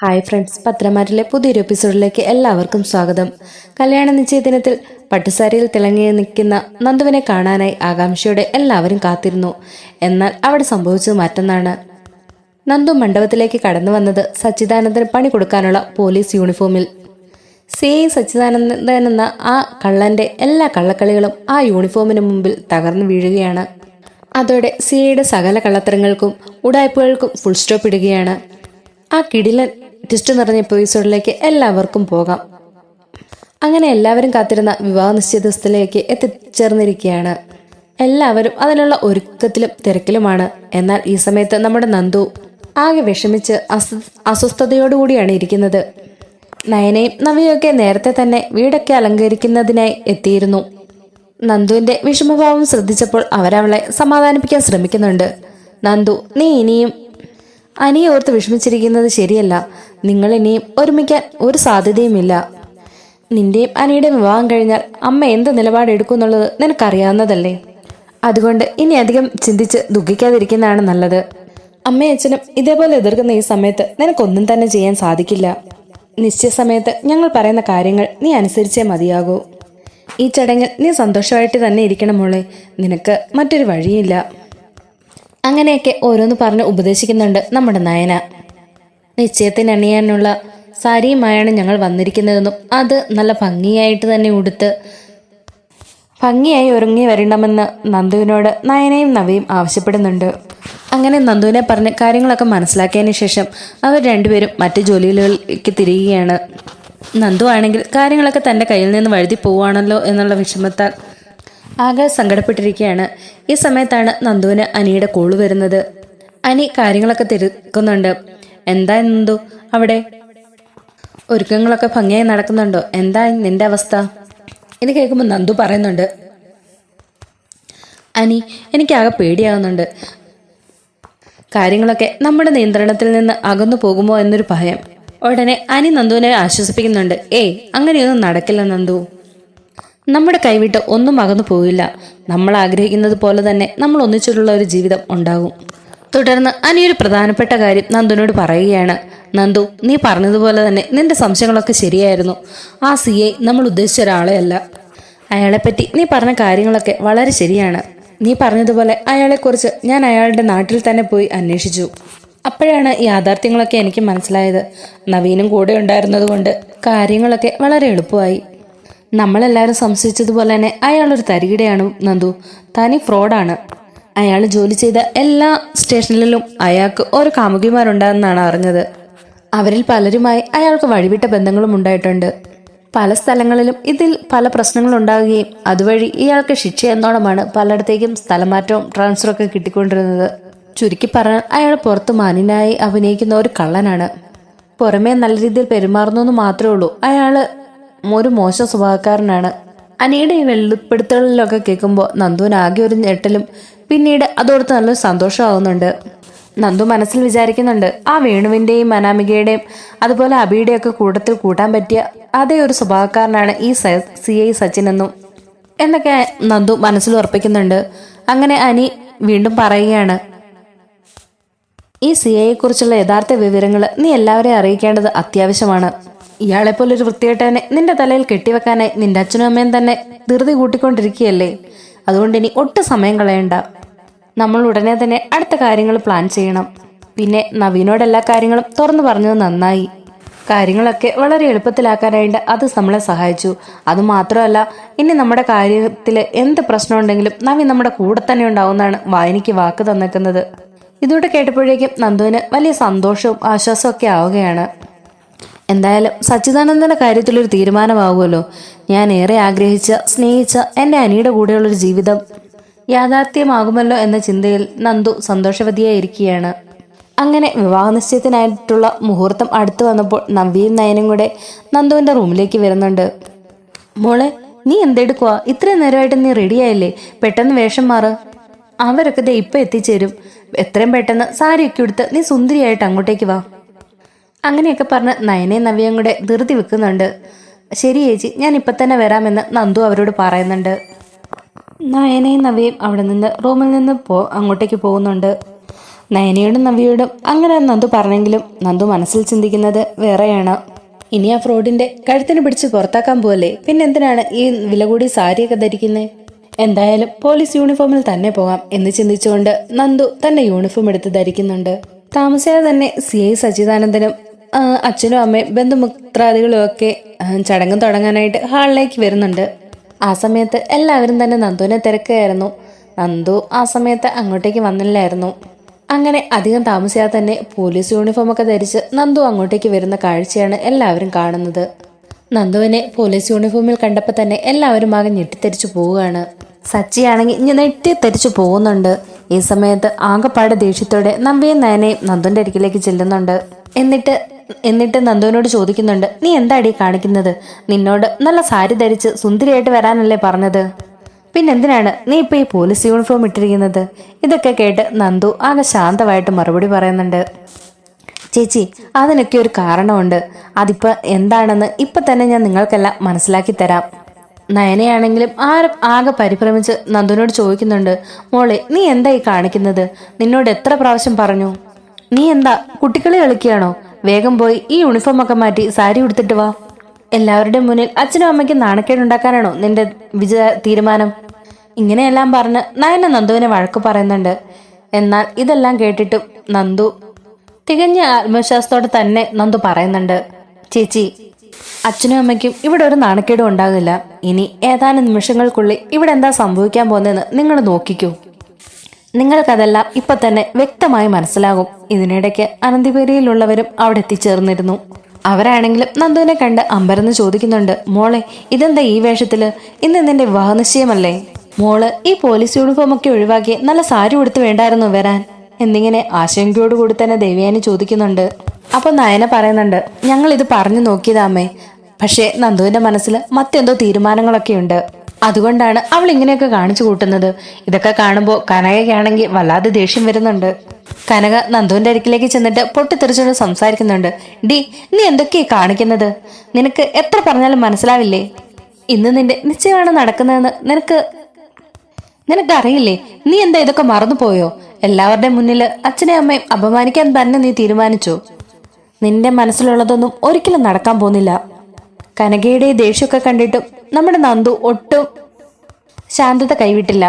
Hi friends പത്രമാരിലെ പുതിയൊരു എപ്പിസോഡിലേക്ക് എല്ലാവർക്കും സ്വാഗതം. കല്യാണ നിശ്ചയദിനത്തിൽ പട്ടുസാരിയിൽ തിളങ്ങി നിൽക്കുന്ന നന്ദുവിനെ കാണാനായി ആകാംക്ഷയോടെ എല്ലാവരും കാത്തിരുന്നു. എന്നാൽ അവിടെ സംഭവിച്ചത് മറ്റൊന്നാണ്. നന്ദു മണ്ഡപത്തിലേക്ക് കടന്നു വന്നത് സച്ചിദാനന്ദന് പണി കൊടുക്കാനുള്ള പോലീസ് യൂണിഫോമിൽ സി സച്ചിദാനന്ദൻ എന്ന ആ കള്ളന്റെ എല്ലാ കള്ളക്കളികളും ആ യൂണിഫോമിന് മുമ്പിൽ തകർന്നു വീഴുകയാണ്. അതോടെ സി ഐയുടെ സകല കള്ളത്തരങ്ങൾക്കും ഉടായ്പകൾക്കും ഫുൾ സ്റ്റോപ്പ് ഇടുകയാണ്. ആ കിടിലൻ ട്വിസ്റ്റ് നിറഞ്ഞ എപ്പിസോഡിലേക്ക് എല്ലാവർക്കും പോകാം. അങ്ങനെ എല്ലാവരും കാത്തിരുന്ന വിവാഹ നിശ്ചയ ദിവസത്തിലേക്ക് എത്തിച്ചേർന്നിരിക്കുകയാണ്. എല്ലാവരും അതിനുള്ള ഒരുക്കത്തിലും തിരക്കിലുമാണ്. എന്നാൽ ഈ സമയത്ത് നമ്മുടെ നന്ദു ആകെ വിഷമിച്ച് അസ്വ അസ്വസ്ഥതയോടുകൂടിയാണ് ഇരിക്കുന്നത്. നയനയും നവിയൊക്കെ നേരത്തെ തന്നെ വീടൊക്കെ അലങ്കരിക്കുന്നതിനായി എത്തിയിരുന്നു. നന്ദുവിന്റെ വിഷമഭാവം ശ്രദ്ധിച്ചപ്പോൾ അവരവളെ സമാധാനിപ്പിക്കാൻ ശ്രമിക്കുന്നുണ്ട്. നന്ദു നീ ഇനിയും അനിയെ ഓർത്ത് വിഷമിച്ചിരിക്കുന്നത് ശരിയല്ല. നിങ്ങൾ ഇനിയും ഒരുമിക്കാൻ ഒരു സാധ്യതയുമില്ല. നിന്റെയും അനിയുടെയും വിവാഹം കഴിഞ്ഞാൽ അമ്മ എന്ത് നിലപാടെടുക്കും എന്നുള്ളത് നിനക്കറിയാവുന്നതല്ലേ? അതുകൊണ്ട് ഇനി അധികം ചിന്തിച്ച് ദുഃഖിക്കാതിരിക്കുന്നതാണ് നല്ലത്. അമ്മയും അച്ഛനും ഇതേപോലെ എതിർക്കുന്ന ഈ സമയത്ത് നിനക്കൊന്നും തന്നെ ചെയ്യാൻ സാധിക്കില്ല. നിശ്ചയ സമയത്ത് ഞങ്ങൾ പറയുന്ന കാര്യങ്ങൾ നീ അനുസരിച്ചേ മതിയാകൂ. ഈ ചടങ്ങിൽ നീ സന്തോഷമായിട്ട് തന്നെ ഇരിക്കണം മോളെ. നിനക്ക് മറ്റൊരു വഴിയില്ല. അങ്ങനെയൊക്കെ ഓരോന്ന് പറഞ്ഞ് ഉപദേശിക്കുന്നുണ്ട് നമ്മുടെ നയന. നിശ്ചയത്തിന് അണിയാനുള്ള സാരിയുമായാണ് ഞങ്ങൾ വന്നിരിക്കുന്നതെന്നും അത് നല്ല ഭംഗിയായിട്ട് തന്നെ ഉടുത്ത് ഭംഗിയായി ഒരുങ്ങി വരണമെന്ന് നന്ദുവിനോട് നയനയും നവയും ആവശ്യപ്പെടുന്നുണ്ട്. അങ്ങനെ നന്ദുവിനെ പറഞ്ഞ് കാര്യങ്ങളൊക്കെ മനസ്സിലാക്കിയതിന് ശേഷം അവർ രണ്ടുപേരും മറ്റു ജോലികളിലേക്ക് തിരികുകയാണ് നന്ദു ആണെങ്കിൽ കാര്യങ്ങളൊക്കെ തന്റെ കയ്യിൽ നിന്ന് വഴുതി പോവുകയാണല്ലോ എന്നുള്ള വിഷമത്താൽ ആകെ സങ്കടപ്പെട്ടിരിക്കുകയാണ് ഈ സമയത്താണ് നന്ദുവിന് അനിയുടെ കോൾ വരുന്നത്. അനി കാര്യങ്ങളൊക്കെ തിരക്കുന്നുണ്ട്. എന്താ നന്ദു? അവിടെ ഒരുക്കങ്ങളൊക്കെ ഭംഗിയായി നടക്കുന്നുണ്ടോ? എന്താ നിന്റെ അവസ്ഥ? ഇത് കേൾക്കുമ്പോൾ നന്ദു പറയുന്നുണ്ട്. അനി എനിക്കാകെ പേടിയാകുന്നുണ്ട് കാര്യങ്ങളൊക്കെ നമ്മുടെ നിയന്ത്രണത്തിൽ നിന്ന് അകന്നു പോകുമോ എന്നൊരു ഭയം. ഉടനെ അനി നന്ദുവിനെ ആശ്വസിപ്പിക്കുന്നുണ്ട്. ഏയ് അങ്ങനെയൊന്നും നടക്കില്ല നന്ദു. നമ്മുടെ കൈവിട്ട് ഒന്നും അകന്നു പോവില്ല. നമ്മൾ ആഗ്രഹിക്കുന്നത് പോലെ തന്നെ നമ്മൾ ഒന്നിച്ചിട്ടുള്ള ഒരു ജീവിതം ഉണ്ടാകും. തുടർന്ന് അനി ഒരു പ്രധാനപ്പെട്ട കാര്യം നന്ദുവിനോട് പറയുകയാണ്. നന്ദു നീ പറഞ്ഞതുപോലെ തന്നെ നിന്റെ സംശയങ്ങളൊക്കെ ശരിയായിരുന്നു. ആ സി ഐ നമ്മൾ ഉദ്ദേശിച്ച ഒരാളെ അല്ല. അയാളെപ്പറ്റി നീ പറഞ്ഞ കാര്യങ്ങളൊക്കെ വളരെ ശരിയാണ്. നീ പറഞ്ഞതുപോലെ അയാളെക്കുറിച്ച് ഞാൻ അയാളുടെ നാട്ടിൽ തന്നെ പോയി അന്വേഷിച്ചു. അപ്പോഴാണ് യാഥാർത്ഥ്യങ്ങളൊക്കെ എനിക്ക് മനസ്സിലായത്. നവീനും കൂടെ ഉണ്ടായിരുന്നതുകൊണ്ട് കാര്യങ്ങളൊക്കെ വളരെ എളുപ്പമായി. നമ്മളെല്ലാവരും സംശയിച്ചതുപോലെ തന്നെ അയാളൊരു തരികിടയാണ് നന്ദു. തനി ഫ്രോഡാണ്. അയാൾ ജോലി ചെയ്ത എല്ലാ സ്റ്റേഷനിലും അയാൾക്ക് ഓരോ കാമുകിമാരുണ്ടെന്നാണ് അറിഞ്ഞത്. അവരിൽ പലരുമായി അയാൾക്ക് വഴിവിട്ട ബന്ധങ്ങളും ഉണ്ടായിട്ടുണ്ട്. പല സ്ഥലങ്ങളിലും ഇതിൽ പല പ്രശ്നങ്ങളും ഉണ്ടാകുകയും അതുവഴി ഇയാൾക്ക് ശിക്ഷ എന്നോണമാണ് പലയിടത്തേക്കും സ്ഥലമാറ്റവും ട്രാൻസ്ഫറും ഒക്കെ കിട്ടിക്കൊണ്ടിരുന്നത്. ചുരുക്കി പറഞ്ഞാൽ അയാൾ പുറത്ത് മാന്യനായി അഭിനയിക്കുന്ന ഒരു കള്ളനാണ്. പുറമേ നല്ല രീതിയിൽ പെരുമാറുന്നു എന്ന് മാത്രമേ ഉള്ളൂ. അയാൾ ഒരു മോശം സ്വഭാവക്കാരനാണ്. അനിയുടെ ഈ വെളിപ്പെടുത്തലിലൊക്കെ കേൾക്കുമ്പോൾ നന്ദുവിന് ആകെ ഒരു ഞെട്ടലും പിന്നീട് അതോടത്ത് നല്ലൊരു സന്തോഷമാകുന്നുണ്ട് നന്ദു മനസ്സിൽ വിചാരിക്കുന്നുണ്ട് ആ വേണുവിന്റെയും അനാമികയുടെയും അതുപോലെ അബിയുടെയൊക്കെ കൂട്ടത്തിൽ കൂട്ടാൻ പറ്റിയ അതേ ഒരു സ്വഭാവക്കാരനാണ് ഈ സി ഐ സച്ചിൻ എന്നും എന്നൊക്കെ നന്ദു മനസ്സിൽ ഉറപ്പിക്കുന്നുണ്ട്. അങ്ങനെ അനി വീണ്ടും പറയുകയാണ് ഈ സി ഐയെ കുറിച്ചുള്ള യഥാർത്ഥ വിവരങ്ങൾ നീ എല്ലാവരെയും അറിയിക്കേണ്ടത് അത്യാവശ്യമാണ്. ഇയാളെപ്പോലൊരു വൃത്തികെട്ടവനെ നിന്റെ തലയിൽ കെട്ടിവെക്കാനായി നിന്റെ അച്ഛനും അമ്മയും തന്നെ ധൃതി കൂട്ടിക്കൊണ്ടിരിക്കുകയല്ലേ? അതുകൊണ്ട് ഇനി ഒട്ടും സമയം കളയണ്ട. നമ്മൾ ഉടനെ തന്നെ അടുത്ത കാര്യങ്ങൾ പ്ലാൻ ചെയ്യണം. പിന്നെ നവീനോട് എല്ലാ കാര്യങ്ങളും തുറന്നു പറഞ്ഞത് നന്നായി. കാര്യങ്ങളൊക്കെ വളരെ എളുപ്പത്തിലാക്കാനായിട്ട് അത് നമ്മളെ സഹായിച്ചു. അതുമാത്രമല്ല ഇനി നമ്മുടെ കാര്യത്തിൽ എന്ത് പ്രശ്നമുണ്ടെങ്കിലും നവീൻ നമ്മുടെ കൂടെ തന്നെ ഉണ്ടാവുമെന്നാണ് വായനയ്ക്ക് വാക്ക് തന്നേക്കുന്നത്. ഇതോടെ കേട്ടപ്പോഴേക്കും നന്ദുവിന് വലിയ സന്തോഷവും ആശ്വാസവും ഒക്കെ ആവുകയാണ്. എന്തായാലും സച്ചിദാനന്ദന്റെ കാര്യത്തിലൊരു തീരുമാനമാകുമല്ലോ ഞാൻ ഏറെ ആഗ്രഹിച്ച സ്നേഹിച്ച എന്റെ അനിയുടെ കൂടെയുള്ളൊരു ജീവിതം യാഥാർത്ഥ്യമാകുമല്ലോ എന്ന ചിന്തയിൽ നന്ദു സന്തോഷവതിയായിരിക്കുകയാണ്. അങ്ങനെ വിവാഹ നിശ്ചയത്തിനായിട്ടുള്ള മുഹൂർത്തം അടുത്തു വന്നപ്പോൾ നവ്യയും നയനും കൂടെ നന്ദുവിന്റെ റൂമിലേക്ക് വരുന്നുണ്ട്. മോളെ നീ എന്തെടുക്കുക ഇത്രയും നേരമായിട്ട് നീ റെഡിയായില്ലേ പെട്ടെന്ന് വേഷം മാറ്. അവരൊക്കെ ദേ ഇപ്പൊ എത്തിച്ചേരും. എത്രയും പെട്ടെന്ന് സാരിയൊക്കെ എടുത്ത് നീ സുന്ദരിയായിട്ട് അങ്ങോട്ടേക്ക് വാ. അങ്ങനെയൊക്കെ പറഞ്ഞ് നയനയും നവ്യയും കൂടെ ധൃതി വെക്കുന്നുണ്ട്. ശരി ചേച്ചി ഞാൻ ഇപ്പം തന്നെ വരാമെന്ന് നന്ദു അവരോട് പറയുന്നുണ്ട്. നയനയും നവ്യയും അവിടെ നിന്ന് റൂമിൽ നിന്ന് പോ അങ്ങോട്ടേക്ക് പോകുന്നുണ്ട്. നയനയോടും നവ്യയോടും അങ്ങനെ നന്ദു പറഞ്ഞെങ്കിലും നന്ദു മനസ്സിൽ ചിന്തിക്കുന്നത് വേറെയാണ്. ഇനി ആ ഫ്രോഡിന്റെ കഴുത്തിന് പിടിച്ച് പുറത്താക്കാൻ പോലെ പിന്നെന്തിനാണ് ഈ വില കൂടി സാരിയൊക്കെ ധരിക്കുന്നത് എന്തായാലും പോലീസ് യൂണിഫോമിൽ തന്നെ പോകാം എന്ന് ചിന്തിച്ചുകൊണ്ട് നന്ദു തന്റെ യൂണിഫോം എടുത്ത് ധരിക്കുന്നുണ്ട്. താമസിയാതെ തന്നെ സി ഐ സച്ചിദാനന്ദനും അച്ഛനും അമ്മയും ബന്ധുമിത്രാദികളും ഒക്കെ ചടങ്ങ് തുടങ്ങാനായിട്ട് ഹാളിലേക്ക് വരുന്നുണ്ട്. ആ സമയത്ത് എല്ലാവരും തന്നെ നന്ദുവിനെ തിരക്കുകയായിരുന്നു. നന്ദു ആ സമയത്ത് അങ്ങോട്ടേക്ക് വന്നില്ലായിരുന്നു. അങ്ങനെ അധികം താമസിയാതെ തന്നെ പോലീസ് യൂണിഫോമൊക്കെ ധരിച്ച് നന്ദു അങ്ങോട്ടേക്ക് വരുന്ന കാഴ്ചയാണ് എല്ലാവരും കാണുന്നത്. നന്ദുവിനെ പോലീസ് യൂണിഫോമിൽ കണ്ടപ്പോൾ തന്നെ എല്ലാവരും ആകെ ഞെട്ടിത്തെരിച്ചു പോവുകയാണ്. സച്ചിയാണെങ്കിൽ ഇനി ഞെട്ടിത്തെരിച്ചു പോകുന്നുണ്ട്. ഈ സമയത്ത് ആകപ്പാട് ദേഷ്യത്തോടെ നമ്പിയും നയനയും നന്ദുന്റെ അരികിലേക്ക് ചെല്ലുന്നുണ്ട്. എന്നിട്ട് എന്നിട്ട് നന്ദുവിനോട് ചോദിക്കുന്നുണ്ട് നീ എന്താടി കാണിക്കുന്നത്? നിന്നോട് നല്ല സാരി ധരിച്ച് സുന്ദരിയായിട്ട് വരാനല്ലേ പറഞ്ഞത്? പിന്നെന്തിനാണ് നീ ഇപ്പൊ ഈ പോലീസ് യൂണിഫോം ഇട്ടിരിക്കുന്നത്? ഇതൊക്കെ കേട്ട് നന്ദു ആകെ ശാന്തമായിട്ട് മറുപടി പറയുന്നുണ്ട്. ചേച്ചി അതിനൊക്കെ ഒരു കാരണമുണ്ട്. അതിപ്പോ എന്താണെന്ന് ഇപ്പൊ തന്നെ ഞാൻ നിങ്ങൾക്കെല്ലാം മനസ്സിലാക്കി തരാം. നയനയാണെങ്കിലും ആരും ആകെ പരിഭ്രമിച്ച് നന്ദുനോട് ചോദിക്കുന്നുണ്ട് മോളെ നീ എന്താ ഈ കാണിക്കുന്നത്? നിന്നോട് എത്ര പ്രാവശ്യം പറഞ്ഞു? നീ എന്താ കുട്ടികളെ കളിക്കുകയാണോ? വേഗം പോയി ഈ യൂണിഫോം ഒക്കെ മാറ്റി സാരി ഉടുത്തിട്ട് വാ. എല്ലാവരുടെ മുന്നിൽ അച്ഛനും അമ്മയ്ക്കും നാണക്കേടുണ്ടാക്കാനാണോ നിന്റെ വിജ തീരുമാനം? ഇങ്ങനെയെല്ലാം പറഞ്ഞ് നയന നന്ദുവിനെ വഴക്ക് പറയുന്നുണ്ട്. എന്നാൽ ഇതെല്ലാം കേട്ടിട്ടും നന്ദു തികഞ്ഞ ആത്മവിശ്വാസത്തോടെ തന്നെ നന്ദു പറയുന്നുണ്ട് ചേച്ചി അച്ഛനും അമ്മയ്ക്കും ഇവിടെ ഒരു നാണക്കേടും ഉണ്ടാകില്ല. ഇനി ഏതാനും നിമിഷങ്ങൾക്കുള്ളിൽ ഇവിടെ എന്താ സംഭവിക്കാൻ പോകുന്നതെന്ന് നിങ്ങൾ നോക്കിക്കൂ. നിങ്ങൾക്കതെല്ലാം ഇപ്പൊ തന്നെ വ്യക്തമായി മനസ്സിലാകും. ഇതിനിടയ്ക്ക് അനന്തിപേരിയിലുള്ളവരും അവിടെ എത്തിച്ചേർന്നിരുന്നു. അവരാണെങ്കിലും നന്ദുവിനെ കണ്ട് അമ്പരന്ന് ചോദിക്കുന്നുണ്ട് മോളെ ഇതെന്താ ഈ വേഷത്തിൽ? ഇന്ന് നിന്റെ വിവാഹ നിശ്ചയമല്ലേ മോൾ ഈ പോലീസ് യൂണിഫോമൊക്കെ ഒഴിവാക്കി നല്ല സാരി ഉടുത്ത് വേണ്ടായിരുന്നു വരാൻ. എന്നിങ്ങനെ ആശങ്കയോടുകൂടി തന്നെ ദേവയാനി ചോദിക്കുന്നുണ്ട്. അപ്പൊ നയന പറയുന്നുണ്ട് ഞങ്ങൾ ഇത് പറഞ്ഞു നോക്കിയതാമേ പക്ഷേ നന്ദുവിന്റെ മനസ്സിൽ മറ്റെന്തോ തീരുമാനങ്ങളൊക്കെ ഉണ്ട്. അതുകൊണ്ടാണ് അവൾ ഇങ്ങനെയൊക്കെ കാണിച്ചു കൂട്ടുന്നത്. ഇതൊക്കെ കാണുമ്പോൾ കനകയ്ക്കാണെങ്കിൽ വല്ലാതെ ദേഷ്യം വരുന്നുണ്ട്. കനക നന്ദുവിന്റെ അരിക്കിലേക്ക് ചെന്നിട്ട് പൊട്ടിത്തെറിച്ചോട് സംസാരിക്കുന്നുണ്ട്. ഡി നീ എന്തൊക്കെയാ കാണിക്കുന്നത്? നിനക്ക് എത്ര പറഞ്ഞാലും മനസ്സിലാവില്ലേ? ഇന്ന് നിന്റെ നിശ്ചയമാണ് നടക്കുന്നതെന്ന് നിനക്ക് നിനക്കറിയില്ലേ നീ എന്താ ഇതൊക്കെ മറന്നുപോയോ? എല്ലാവരുടെയും മുന്നിൽ അച്ഛനെ അമ്മയും അപമാനിക്കാൻ തന്നെ നീ തീരുമാനിച്ചു. നിന്റെ മനസ്സിലുള്ളതൊന്നും ഒരിക്കലും നടക്കാൻ പോകുന്നില്ല. കനകയുടെ ദേഷ്യമൊക്കെ കണ്ടിട്ടും നമ്മുടെ നന്ദു ഒട്ടും ശാന്തത കൈവിട്ടില്ല.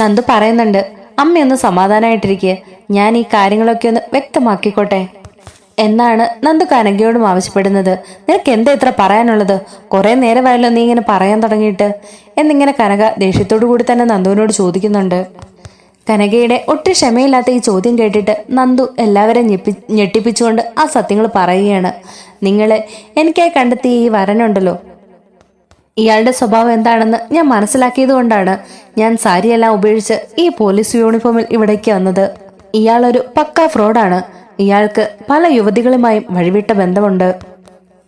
നന്ദു പറയുന്നുണ്ട് അമ്മയൊന്ന് സമാധാനമായിട്ടിരിക്കുക ഞാൻ ഈ കാര്യങ്ങളൊക്കെ ഒന്ന് വ്യക്തമാക്കിക്കോട്ടെ. എന്നാണ് നന്ദു കനകയോടും ആവശ്യപ്പെടുന്നത്. നിനക്ക് എന്താ ഇത്ര പറയാനുള്ളത്? കുറെ നേരമായല്ലോ നീ ഇങ്ങനെ പറയാൻ തുടങ്ങിയിട്ട്? എന്നിങ്ങനെ കനക ദേഷ്യത്തോടു കൂടി തന്നെ നന്ദുവിനോട് ചോദിക്കുന്നുണ്ട്. കനകയുടെ ഒട്ടും ക്ഷമയില്ലാത്ത ഈ ചോദ്യം കേട്ടിട്ട് നന്ദു എല്ലാവരെയും ഞെപ്പി ഞെട്ടിപ്പിച്ചുകൊണ്ട് ആ സത്യങ്ങൾ പറയുകയാണ്. നിങ്ങളെ എനിക്കായി കണ്ടെത്തിയ ഈ വരനുണ്ടല്ലോ. ഇയാളുടെ സ്വഭാവം എന്താണെന്ന് ഞാൻ മനസ്സിലാക്കിയത് കൊണ്ടാണ് ഞാൻ സാരിയെല്ലാം ഉപേക്ഷിച്ച് ഈ പോലീസ് യൂണിഫോമിൽ ഇവിടേക്ക് വന്നത്. ഇയാളൊരു പക്ക ഫ്രോഡാണ്. ഇയാൾക്ക് പല യുവതികളുമായും വഴിവിട്ട ബന്ധമുണ്ട്.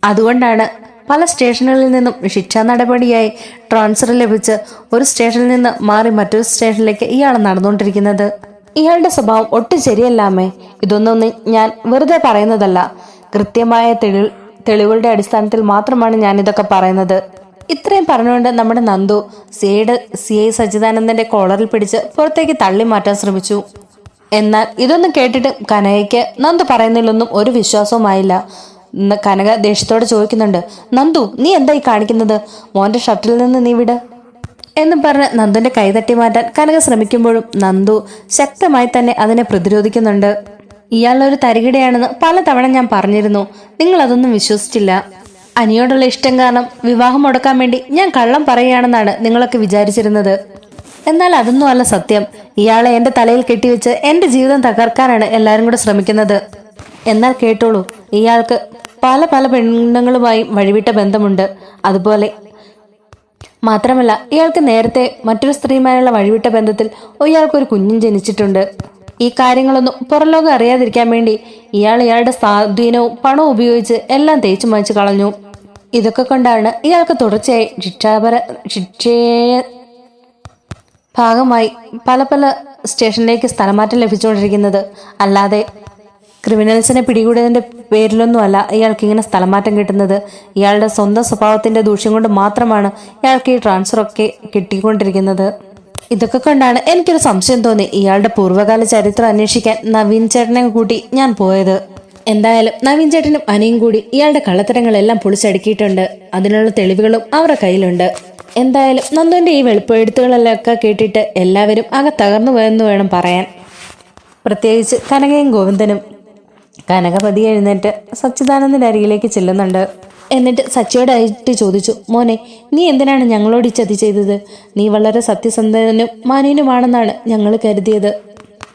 അതുകൊണ്ടാണ് പല സ്റ്റേഷനുകളിൽ നിന്നും ശിക്ഷാ നടപടിയായി ട്രാൻസ്ഫർ ലഭിച്ച് ഒരു സ്റ്റേഷനിൽ നിന്ന് മാറി മറ്റൊരു സ്റ്റേഷനിലേക്ക് ഇയാൾ നടന്നുകൊണ്ടിരിക്കുന്നത്. ഇയാളുടെ സ്വഭാവം ഒട്ടും ശരിയല്ലാമേ. ഇതൊന്നും ഞാൻ വെറുതെ പറയുന്നതല്ല. കൃത്യമായ തെളി തെളിവുകളുടെ അടിസ്ഥാനത്തിൽ മാത്രമാണ് ഞാൻ ഇതൊക്കെ പറയുന്നത്. ഇത്രയും പറഞ്ഞുകൊണ്ട് നമ്മുടെ നന്ദു സിയുടെ സി ഐ സച്ചിദാനന്ദന്റെ കോളറിൽ പിടിച്ച് പുറത്തേക്ക് തള്ളി മാറ്റാൻ ശ്രമിച്ചു. എന്നാൽ ഇതൊന്നും കേട്ടിട്ട് കനകയ്ക്ക് നന്ദു പറയുന്നതിലൊന്നും ഒരു വിശ്വാസവുമായില്ല. കനക ദേഷ്യത്തോടെ ചോദിക്കുന്നുണ്ട് നന്ദു നീ എന്താ ഈ കാണിക്കുന്നത്? മോന്റെ ഷട്ടിൽ നിന്ന് നീ വിട്. എന്നും പറഞ്ഞ് നന്ദുവിന്റെ കൈ തട്ടി മാറ്റാൻ കനക ശ്രമിക്കുമ്പോഴും നന്ദു ശക്തമായി തന്നെ അതിനെ പ്രതിരോധിക്കുന്നുണ്ട്. ഇയാളൊരു തരികിടയാണെന്ന് പലതവണ ഞാൻ പറഞ്ഞിരുന്നു. നിങ്ങൾ അതൊന്നും വിശ്വസിച്ചില്ല. അനിയോടുള്ള ഇഷ്ടം കാരണം വിവാഹം മുടക്കാൻ വേണ്ടി ഞാൻ കള്ളം പറയുകയാണെന്നാണ് നിങ്ങളൊക്കെ വിചാരിച്ചിരുന്നത്. എന്നാൽ അതൊന്നും അല്ല സത്യം. ഇയാളെ എന്റെ തലയിൽ കെട്ടിവെച്ച് എന്റെ ജീവിതം തകർക്കാനാണ് എല്ലാവരും കൂടെ ശ്രമിക്കുന്നത്. എന്നാൽ കേട്ടോളൂ ഇയാൾക്ക് പല പല പെണ്ണുങ്ങളുമായും വഴിവിട്ട ബന്ധമുണ്ട്. അതുപോലെ മാത്രമല്ല ഇയാൾക്ക് നേരത്തെ മറ്റൊരു സ്ത്രീയുമായുള്ള വഴിവിട്ട ബന്ധത്തിൽ ഇയാൾക്കൊരു കുഞ്ഞും ജനിച്ചിട്ടുണ്ട്. ഈ കാര്യങ്ങളൊന്നും പുറംലോകം അറിയാതിരിക്കാൻ വേണ്ടി ഇയാൾ ഇയാളുടെ സ്വാധീനവും പണവും ഉപയോഗിച്ച് എല്ലാം തേച്ചു മായ്ച്ചു കളഞ്ഞു. ഇതൊക്കെ കൊണ്ടാണ് ഇയാൾക്ക് തുടർച്ചയായി ശിക്ഷാപര ശിക്ഷയെ ഭാഗമായി പല പല സ്റ്റേഷനിലേക്ക് സ്ഥലമാറ്റം ലഭിച്ചുകൊണ്ടിരിക്കുന്നത്. അല്ലാതെ ക്രിമിനൽസിനെ പിടികൂടിയതിന്റെ പേരിലൊന്നുമല്ല ഇയാൾക്ക് ഇങ്ങനെ സ്ഥലമാറ്റം കിട്ടുന്നത്. ഇയാളുടെ സ്വന്തം സ്വഭാവത്തിന്റെ ദൂഷ്യം കൊണ്ട് മാത്രമാണ് ഇയാൾക്ക് ഈ ട്രാൻസ്ഫറൊക്കെ കിട്ടിക്കൊണ്ടിരിക്കുന്നത്. ഇതൊക്കെ കൊണ്ടാണ് എനിക്കൊരു സംശയം തോന്നി ഇയാളുടെ പൂർവകാല ചരിത്രം അന്വേഷിക്കാൻ നവീൻ ചേട്ടനെ കൂട്ടി ഞാൻ പോയത്. എന്തായാലും നവീൻ ചേട്ടനും അനിയും കൂടി ഇയാളുടെ കള്ളത്തരങ്ങളെല്ലാം പൊളിച്ചടുക്കിയിട്ടുണ്ട്. അതിനുള്ള തെളിവുകളും അവരുടെ കയ്യിലുണ്ട്. എന്തായാലും നന്ദുവിന്റെ ഈ വെളുപ്പെടുത്തുകളെല്ലാം ഒക്കെ കേട്ടിട്ട് എല്ലാവരും ആകെ തകർന്നു പോയെന്ന് വേണം പറയാൻ. പ്രത്യേകിച്ച് കനകയും ഗോവിന്ദനും. കനകപതി എഴുന്നേറ്റ് സച്ചിദാനന്ദന്റെ അരികിലേക്ക് ചെല്ലുന്നുണ്ട്. എന്നിട്ട് സച്ചിയോടായിട്ട് ചോദിച്ചു മോനെ നീ എന്തിനാണ് ഞങ്ങളോട് ഈ ചതി ചെയ്തത്? നീ വളരെ സത്യസന്ധനും മാനീനുമാണെന്നാണ് ഞങ്ങൾ കരുതിയത്.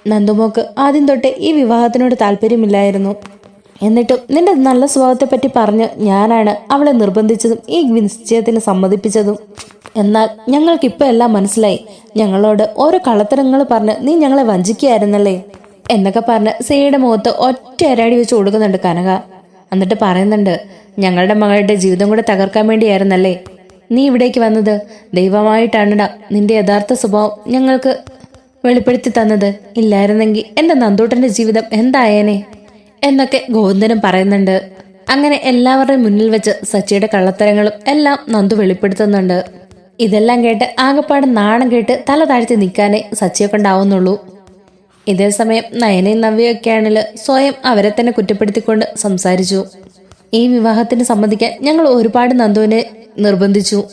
നന്ദുമോക്ക് ആദ്യം തൊട്ടേ ഈ വിവാഹത്തിനോട് താല്പര്യമില്ലായിരുന്നു. എന്നിട്ടും നിന്റെ നല്ല സ്വഭാവത്തെപ്പറ്റി പറഞ്ഞ് ഞാനാണ് അവളെ നിർബന്ധിച്ചതും ഈ നിശ്ചയത്തിന് സമ്മതിപ്പിച്ചതും. എന്നാൽ ഞങ്ങൾക്കിപ്പോൾ എല്ലാം മനസ്സിലായി. ഞങ്ങളോട് ഓരോ കള്ളത്തരങ്ങൾ പറഞ്ഞ് നീ ഞങ്ങളെ വഞ്ചിക്കുകയായിരുന്നല്ലേ? എന്നൊക്കെ പറഞ്ഞ് സേയുടെ മുഖത്ത് ഒറ്റ അരാടി വെച്ച് കൊടുക്കുന്നുണ്ട് കനക. എന്നിട്ട് പറയുന്നുണ്ട് ഞങ്ങളുടെ മകളുടെ ജീവിതം കൂടെ തകർക്കാൻ വേണ്ടിയായിരുന്നല്ലേ നീ ഇവിടേക്ക് വന്നത്? ദൈവമായിട്ടാണ് നിന്റെ യഥാർത്ഥ സ്വഭാവം ഞങ്ങൾക്ക് വെളിപ്പെടുത്തി തന്നത്. ഇല്ലായിരുന്നെങ്കിൽ എന്റെ നന്ദൂട്ടന്റെ ജീവിതം എന്തായേനെ? എന്നൊക്കെ ഗോവിന്ദനും പറയുന്നുണ്ട്. അങ്ങനെ എല്ലാവരുടെയും മുന്നിൽ വെച്ച് സച്ചിയുടെ കള്ളത്തരങ്ങളും എല്ലാം നന്ദു വെളിപ്പെടുത്തുന്നുണ്ട്. ഇതെല്ലാം കേട്ട് ആകെപ്പാട് നാണം കേട്ട് തല താഴ്ത്തി നിൽക്കാനേ സച്ചിയെ കൊണ്ടാവുന്നുള്ളൂ. ഇതേ സമയം നയനയും നവ്യൊക്കെയാണെങ്കിൽ സ്വയം അവരെ തന്നെ കുറ്റപ്പെടുത്തിക്കൊണ്ട് സംസാരിച്ചു. ഈ വിവാഹത്തിന് സംബന്ധിക്കാൻ ഞങ്ങൾ ഒരുപാട് നന്ദുവിനെ നിർബന്ധിച്ചു.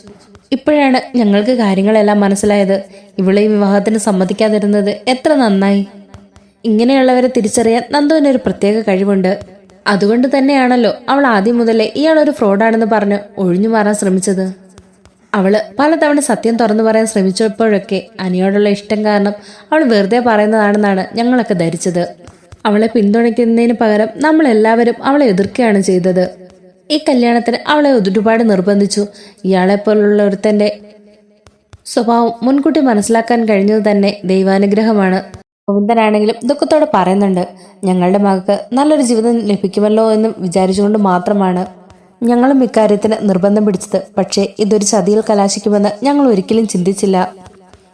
ഇപ്പോഴാണ് ഞങ്ങൾക്ക് കാര്യങ്ങളെല്ലാം മനസ്സിലായത്. ഇവളെ ഈ വിവാഹത്തിന് സമ്മതിക്കാതിരുന്നത് എത്ര നന്നായി. ഇങ്ങനെയുള്ളവരെ തിരിച്ചറിയാൻ നന്ദുവിനൊരു പ്രത്യേക കഴിവുണ്ട്. അതുകൊണ്ട് തന്നെയാണല്ലോ അവൾ ആദ്യം മുതലേ ഇയാളൊരു ഫ്രോഡാണെന്ന് പറഞ്ഞ് ഒഴിഞ്ഞു മാറാൻ ശ്രമിച്ചത്. അവൾ പലതവണ സത്യം തുറന്നു പറയാൻ ശ്രമിച്ചപ്പോഴൊക്കെ അനിയോടുള്ള ഇഷ്ടം കാരണം അവൾ വെറുതെ പറയുന്നതാണെന്നാണ് ഞങ്ങളൊക്കെ ധരിച്ചത്. അവളെ പിന്തുണയ്ക്കുന്നതിന് പകരം നമ്മൾ എല്ലാവരും അവളെ എതിർക്കുകയാണ് ചെയ്തത്. ഈ കല്യാണത്തിന് അവളെ ഒരുപാട് നിർബന്ധിച്ചു. ഇയാളെ പോലുള്ള ഒരുത്തന്റെ സ്വഭാവം മുൻകൂട്ടി മനസ്സിലാക്കാൻ കഴിഞ്ഞത് തന്നെ ദൈവാനുഗ്രഹമാണ്. ഗോവിന്ദനാണെങ്കിലും ദുഃഖത്തോടെ പറയുന്നുണ്ട്. ഞങ്ങളുടെ മകൾക്ക് നല്ലൊരു ജീവിതം ലഭിക്കുമല്ലോ എന്ന് വിചാരിച്ചുകൊണ്ട് മാത്രമാണ് ഞങ്ങളും ഇക്കാര്യത്തിന് നിർബന്ധം പിടിച്ചത്. പക്ഷേ ഇതൊരു ചതിയിൽ കലാശിക്കുമെന്ന് ഞങ്ങൾ ഒരിക്കലും ചിന്തിച്ചില്ല.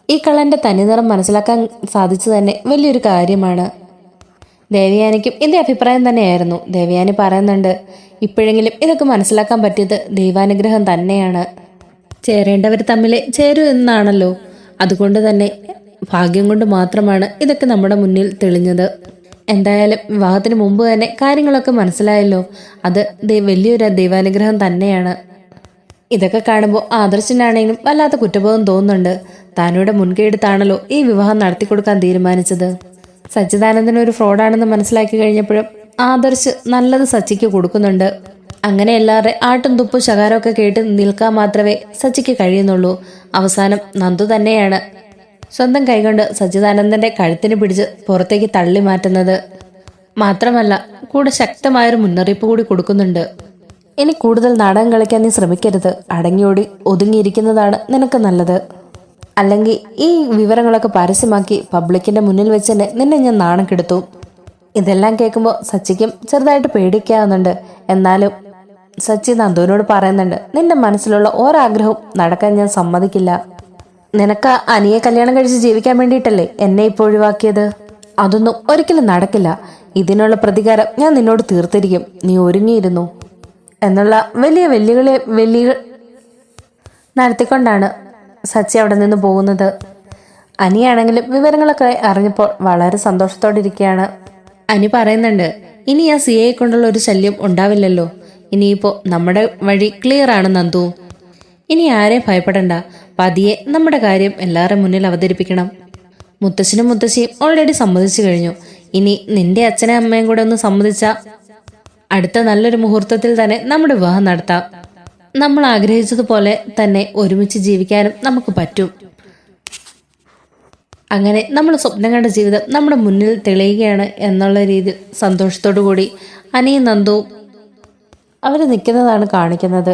ഈ കള്ളന്റെ തനിനിറം മനസ്സിലാക്കാൻ സാധിച്ചു തന്നെ വലിയൊരു കാര്യമാണ്. ദേവയാനിക്കും ഇതേ അഭിപ്രായം തന്നെയായിരുന്നു. ദേവയാനി പറയുന്നുണ്ട് ഇപ്പോഴെങ്കിലും ഇതൊക്കെ മനസ്സിലാക്കാൻ പറ്റിയത് ദൈവാനുഗ്രഹം തന്നെയാണ്. ചേരേണ്ടവർ തമ്മിലെ ചേരൂ എന്നാണല്ലോ. അതുകൊണ്ട് തന്നെ ഭാഗ്യം കൊണ്ട് മാത്രമാണ് ഇതൊക്കെ നമ്മുടെ മുന്നിൽ തെളിഞ്ഞത്. എന്തായാലും വിവാഹത്തിന് മുമ്പ് തന്നെ കാര്യങ്ങളൊക്കെ മനസ്സിലായല്ലോ. അത് വലിയൊരു ദൈവാനുഗ്രഹം തന്നെയാണ്. ഇതൊക്കെ കാണുമ്പോൾ ആദർശനാണെങ്കിലും വല്ലാത്ത കുറ്റബോധം തോന്നുന്നുണ്ട്. താനോടെ മുൻകൈയെടുത്താണല്ലോ ഈ വിവാഹം നടത്തി കൊടുക്കാൻ തീരുമാനിച്ചത്. സച്ചിദാനന്ദൻ ഒരു ഫ്രോഡാണെന്ന് മനസ്സിലാക്കി കഴിഞ്ഞപ്പോഴും ആദർശ് നല്ലത് സച്ചിക്ക് കൊടുക്കുന്നുണ്ട്. അങ്ങനെ എല്ലാവരുടെ ആട്ടും തുപ്പും ശകാരമൊക്കെ കേട്ട് നിൽക്കാൻ മാത്രമേ സച്ചിക്ക് കഴിയുന്നുള്ളൂ. അവസാനം നന്ദു തന്നെയാണ് സ്വന്തം കൈകൊണ്ട് സച്ചിദാനന്ദന്റെ കഴുത്തിന് പിടിച്ച് പുറത്തേക്ക് തള്ളി മാറ്റുന്നത് മാത്രമല്ല കൂടെ ശക്തമായൊരു മുന്നറിയിപ്പ് കൂടി കൊടുക്കുന്നുണ്ട്. ഇനി കൂടുതൽ നാടകം കളിക്കാൻ നീ ശ്രമിക്കരുത്. അടങ്ങിയോടി ഒതുങ്ങിയിരിക്കുന്നതാണ് നിനക്ക് നല്ലത്. അല്ലെങ്കിൽ ഈ വിവരങ്ങളൊക്കെ പരസ്യമാക്കി പബ്ലിക്കിന്റെ മുന്നിൽ വെച്ച് തന്നെ നിന്നെ ഞാൻ നാണം കെടുത്തു. ഇതെല്ലാം കേൾക്കുമ്പോൾ സച്ചിക്കും ചെറുതായിട്ട് പേടിക്കാവുന്നുണ്ട്. എന്നാലും സച്ചി നന്ദുവിനോട് പറയുന്നുണ്ട് നിന്റെ മനസ്സിലുള്ള ഒരാഗ്രഹവും നടക്കാൻ ഞാൻ സമ്മതിക്കില്ല. നിനക്ക് അനിയെ കല്യാണം കഴിച്ച് ജീവിക്കാൻ വേണ്ടിയിട്ടല്ലേ എന്നെ ഇപ്പോൾ ഒഴിവാക്കിയത്? അതൊന്നും ഒരിക്കലും നടക്കില്ല. ഇതിനുള്ള പ്രതികാരം ഞാൻ നിന്നോട് തീർത്തിരിക്കും. നീ ഒരുങ്ങിയിരുന്നു. എന്നുള്ള വലിയ വെല്ലുവിളി വെല്ലുകൾ നടത്തിക്കൊണ്ടാണ് സച്ചി അവിടെ നിന്ന് പോകുന്നത്. അനിയാണെങ്കിലും വിവരങ്ങളൊക്കെ അറിഞ്ഞപ്പോൾ വളരെ സന്തോഷത്തോടെ ഇരിക്കുകയാണ് അനി പറയുന്നുണ്ട് ഇനി ആ സിയെ കൊണ്ടുള്ള ഒരു ശല്യം ഉണ്ടാവില്ലല്ലോ. ഇനിയിപ്പോൾ നമ്മുടെ വഴി ക്ലിയർ ആണ് നന്ദു. ഇനി ആരെയും ഭയപ്പെടണ്ട. പതിയെ നമ്മുടെ കാര്യം എല്ലാവരുടെ മുന്നിൽ അവതരിപ്പിക്കണം. മുത്തശ്ശനും മുത്തശ്ശിയും ഓൾറെഡി സമ്മതിച്ചു കഴിഞ്ഞു. ഇനി നിന്റെ അച്ഛനെ അമ്മയും കൂടെ ഒന്ന് സമ്മതിച്ച അടുത്ത നല്ലൊരു മുഹൂർത്തത്തിൽ തന്നെ നമ്മുടെ വിവാഹം നടത്താം. നമ്മൾ ആഗ്രഹിച്ചതുപോലെ തന്നെ ഒരുമിച്ച് ജീവിക്കാനും നമുക്ക് പറ്റും. അങ്ങനെ നമ്മൾ സ്വപ്നം കണ്ട ജീവിതം നമ്മുടെ മുന്നിൽ തെളിയുകയാണ് എന്നുള്ള രീതിയിൽ സന്തോഷത്തോടു കൂടി അനിയും നന്ദുവും അവർ നിൽക്കുന്നതാണ് കാണിക്കുന്നത്.